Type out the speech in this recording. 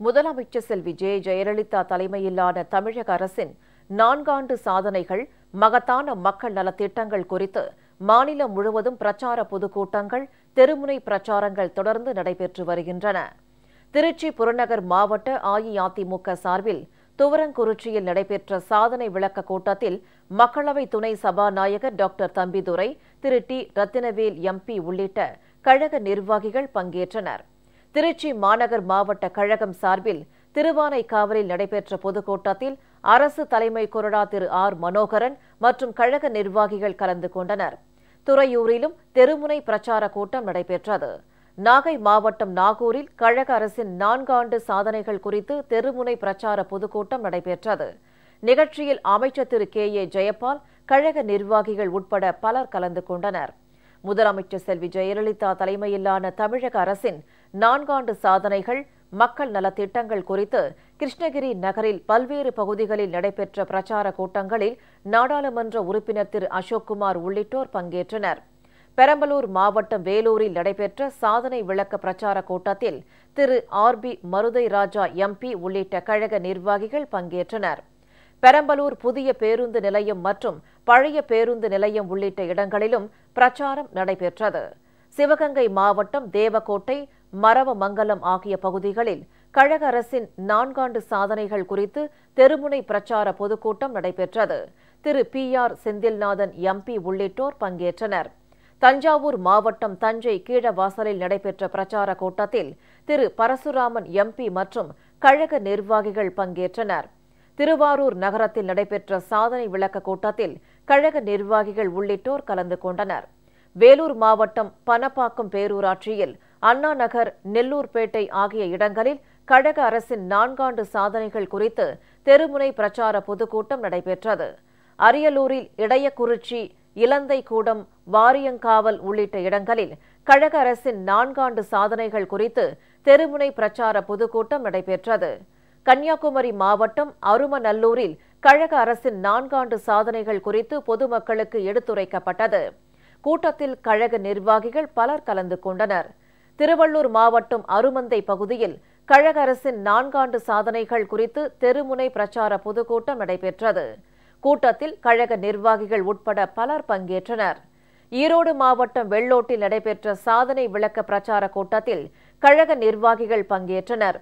முதலமைச்சர் செல்வி ஜே ஜெயலலிதா தலைமையிலான தமிழக அரசின் நான்காண்டு சாதனைகள் மகத்தான மக்கள் நலத்திட்டங்கள் குறித்து மாநிலம் முழுவதும் பிரச்சார பொதுக்கூட்டங்கள் தெருமுனை பிரச்சாரங்கள் தொடர்ந்து நடைபெற்று வருகின்றன. திருச்சி புறநகர் மாவட்ட அஇஅதிமுக சார்பில் துவரங்குறிச்சியில் நடைபெற்ற சாதனை விளக்க கூட்டத்தில் மக்களவை துணை சபாநாயகர் doctor Thambidurai Thiru T Rathinavel MP உள்ளிட்ட கழக நிர்வாகிகள் பங்கேற்றனர். திருச்சி மாநகர் மாவட்ட கழகம் சார்பில் திருவானைக்காவலில் நடைபெற்ற பொதுக்கூட்டத்தில் அரசு தலைமை கொறடா திரு ஆர் மனோகரன் மற்றும் கழக நிர்வாகிகள் கலந்து கொண்டனர். துறையூரிலும் தெருமுனை பிரச்சார கூட்டம் நடைபெற்றது. நாகை மாவட்டம் நாகூரில் கழக அரசின் நான்காண்டு சாதனைகள் குறித்து தெருமுனை பிரச்சார பொதுக்கூட்டம் நடைபெற்றது. நிகழ்ச்சியில் அமைச்சர் திரு கே ஏ ஜெயபால் கழக நிர்வாகிகள் உட்பட பலர் கலந்து கொண்டனர். முதலமைச்சர் செல்வி ஜெயலலிதா தலைமையிலான தமிழக அரசின் நான்காண்டு சாதனைகள் மக்கள் நலத்திட்டங்கள் குறித்து கிருஷ்ணகிரி நகரில் பல்வேறு பகுதிகளில் நடைபெற்ற பிரச்சார கூட்டங்களில் நாடாளுமன்ற உறுப்பினர் திரு அசோக்குமார் உள்ளிட்டோர் பங்கேற்றனர். பெரம்பலூர் மாவட்டம் வேலூரில் நடைபெற்ற சாதனை விளக்க பிரச்சார கூட்டத்தில் திரு R P Maruthai Raja MP உள்ளிட்ட கழக நிர்வாகிகள் பங்கேற்றனர். பெரம்பலூர் புதிய பேருந்து நிலையம் மற்றும் பழைய பேருந்து நிலையம் உள்ளிட்ட இடங்களிலும் பிரச்சாரம் நடைபெற்றது. சிவகங்கை மாவட்டம் தேவக்கோட்டை மரவமங்கலம் ஆகிய பகுதிகளில் கழக அரசின் நான்காண்டு சாதனைகள் குறித்து தெருமுனை பிரச்சார பொதுக்கூட்டம் நடைபெற்றது. திரு. பி. ஆர். செந்தில்நாதன் எம்பி உள்ளிட்டோர் பங்கேற்றனர். தஞ்சாவூர் மாவட்டம் தஞ்சை கீழவாசலில் நடைபெற்ற பிரச்சார கூட்டத்தில் திரு. பரசுராமன் எம்பி மற்றும் கழக நிர்வாகிகள் பங்கேற்றனர். திருவாரூர் நகரத்தில் நடைபெற்ற சாதனை விளக்க கூட்டத்தில் கழக நிர்வாகிகள் உள்ளிட்டோர் கலந்து கொண்டனர். வேலூர் மாவட்டம் பனப்பாக்கம் பேரூராட்சியில் அண்ணா நகர் நெல்லூர்பேட்டை ஆகிய இடங்களில் கழக அரசின் நான்காண்டு சாதனைகள் குறித்து தெருமுனை பிரச்சார பொதுக்கூட்டம் நடைபெற்றது. அரியலூரில் இடையக்குறிச்சி இலந்தை கூடம் வாரியங்காவல் உள்ளிட்ட இடங்களில் கழக அரசின் நான்காண்டு சாதனைகள் குறித்து தெருமுனை பிரச்சார பொதுக்கூட்டம் நடைபெற்றது. கன்னியாகுமரி மாவட்டம் அருமநல்லூரில் கழக அரசின் நான்காண்டு சாதனைகள் குறித்து பொதுமக்களுக்கு எடுத்துரைக்கப்பட்டது. கூட்டத்தில் கழக நிர்வாகிகள் பலர் கலந்து கொண்டனர். திருவள்ளூர் மாவட்டம் அருமந்தை பகுதியில் கழக அரசின் நான்காண்டு சாதனைகள் குறித்து தெருமுனை பிரச்சார பொதுக்கூட்டம் நடைபெற்றது. கூட்டத்தில் கழக நிர்வாகிகள் உட்பட பலர் பங்கேற்றனர். ஈரோடு மாவட்டம் வெள்ளோட்டில் நடைபெற்ற சாதனை விளக்க பிரச்சார கூட்டத்தில் கழக நிர்வாகிகள் பங்கேற்றனர்.